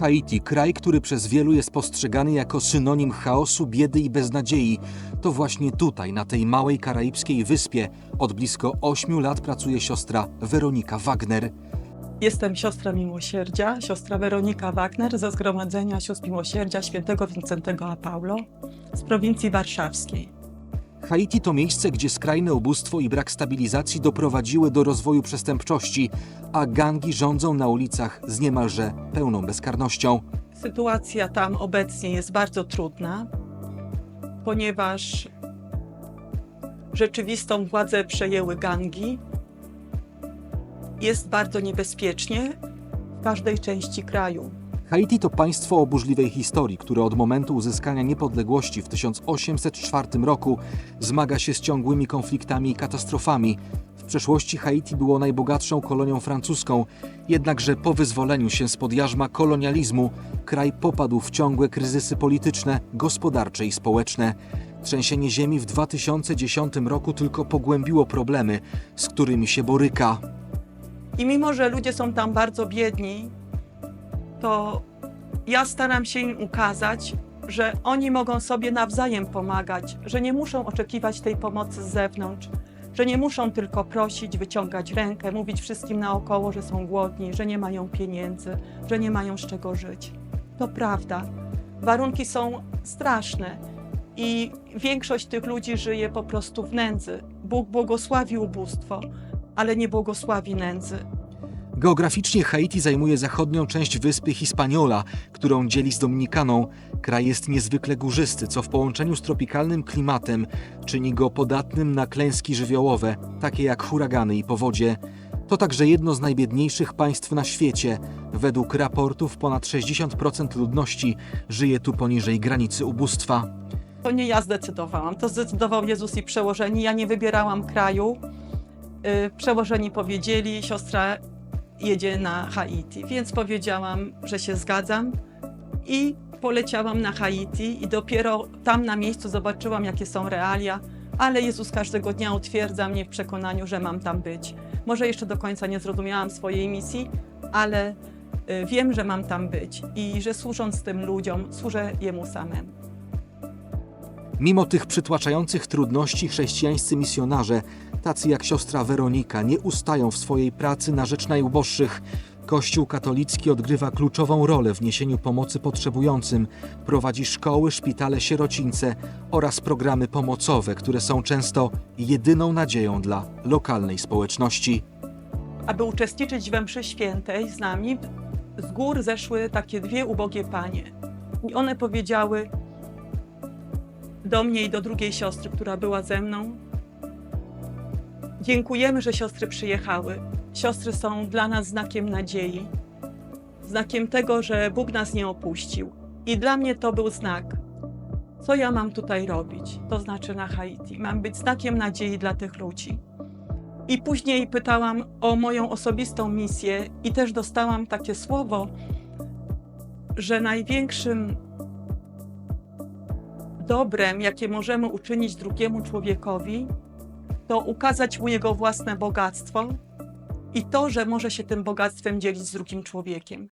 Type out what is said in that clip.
Haiti, kraj, który przez wielu jest postrzegany jako synonim chaosu, biedy i beznadziei, to właśnie tutaj, na tej małej karaibskiej wyspie, od blisko 8 lat pracuje siostra Weronika Wagner. Jestem siostra Miłosierdzia, siostra Weronika Wagner ze Zgromadzenia Sióstr Miłosierdzia Świętego Wincentego a Paulo z prowincji warszawskiej. Haiti to miejsce, gdzie skrajne ubóstwo i brak stabilizacji doprowadziły do rozwoju przestępczości, a gangi rządzą na ulicach z niemalże pełną bezkarnością. Sytuacja tam obecnie jest bardzo trudna, ponieważ rzeczywistą władzę przejęły gangi. Jest bardzo niebezpiecznie w każdej części kraju. Haiti to państwo o burzliwej historii, które od momentu uzyskania niepodległości w 1804 roku zmaga się z ciągłymi konfliktami i katastrofami. W przeszłości Haiti było najbogatszą kolonią francuską, jednakże po wyzwoleniu się spod jarzma kolonializmu kraj popadł w ciągłe kryzysy polityczne, gospodarcze i społeczne. Trzęsienie ziemi w 2010 roku tylko pogłębiło problemy, z którymi się boryka. I mimo, że ludzie są tam bardzo biedni, to ja staram się im ukazać, że oni mogą sobie nawzajem pomagać, że nie muszą oczekiwać tej pomocy z zewnątrz, że nie muszą tylko prosić, wyciągać rękę, mówić wszystkim naokoło, że są głodni, że nie mają pieniędzy, że nie mają z czego żyć. To prawda. Warunki są straszne i większość tych ludzi żyje po prostu w nędzy. Bóg błogosławi ubóstwo, ale nie błogosławi nędzy. Geograficznie Haiti zajmuje zachodnią część wyspy Hispaniola, którą dzieli z Dominikaną. Kraj jest niezwykle górzysty, co w połączeniu z tropikalnym klimatem czyni go podatnym na klęski żywiołowe, takie jak huragany i powodzie. To także jedno z najbiedniejszych państw na świecie. Według raportów ponad 60% ludności żyje tu poniżej granicy ubóstwa. To nie ja zdecydowałam, to zdecydował Jezus i przełożeni. Ja nie wybierałam kraju. Yy, Przełożeni powiedzieli, siostra jedzie na Haiti, więc powiedziałam, że się zgadzam i poleciałam na Haiti i dopiero tam na miejscu zobaczyłam, jakie są realia, ale Jezus każdego dnia utwierdza mnie w przekonaniu, że mam tam być. Może jeszcze do końca nie zrozumiałam swojej misji, ale y, wiem, że mam tam być i że służąc tym ludziom, służę Jemu samemu. Mimo tych przytłaczających trudności chrześcijańscy misjonarze, tacy jak siostra Weronika, nie ustają w swojej pracy na rzecz najuboższych. Kościół katolicki odgrywa kluczową rolę w niesieniu pomocy potrzebującym, prowadzi szkoły, szpitale, sierocińce oraz programy pomocowe, które są często jedyną nadzieją dla lokalnej społeczności. aby uczestniczyć we mszy świętej z nami, z gór zeszły takie dwie ubogie panie. I one powiedziały do mnie i do drugiej siostry, która była ze mną: Dziękujemy, że siostry przyjechały. Siostry są dla nas znakiem nadziei, znakiem tego, że Bóg nas nie opuścił. I dla mnie to był znak. Co ja mam tutaj robić? To znaczy na Haiti. Mam być znakiem nadziei dla tych ludzi. I później pytałam o moją osobistą misję, i też dostałam takie słowo, że największym dobrem, jakie możemy uczynić drugiemu człowiekowi, to ukazać mu jego własne bogactwo i to, że może się tym bogactwem dzielić z drugim człowiekiem.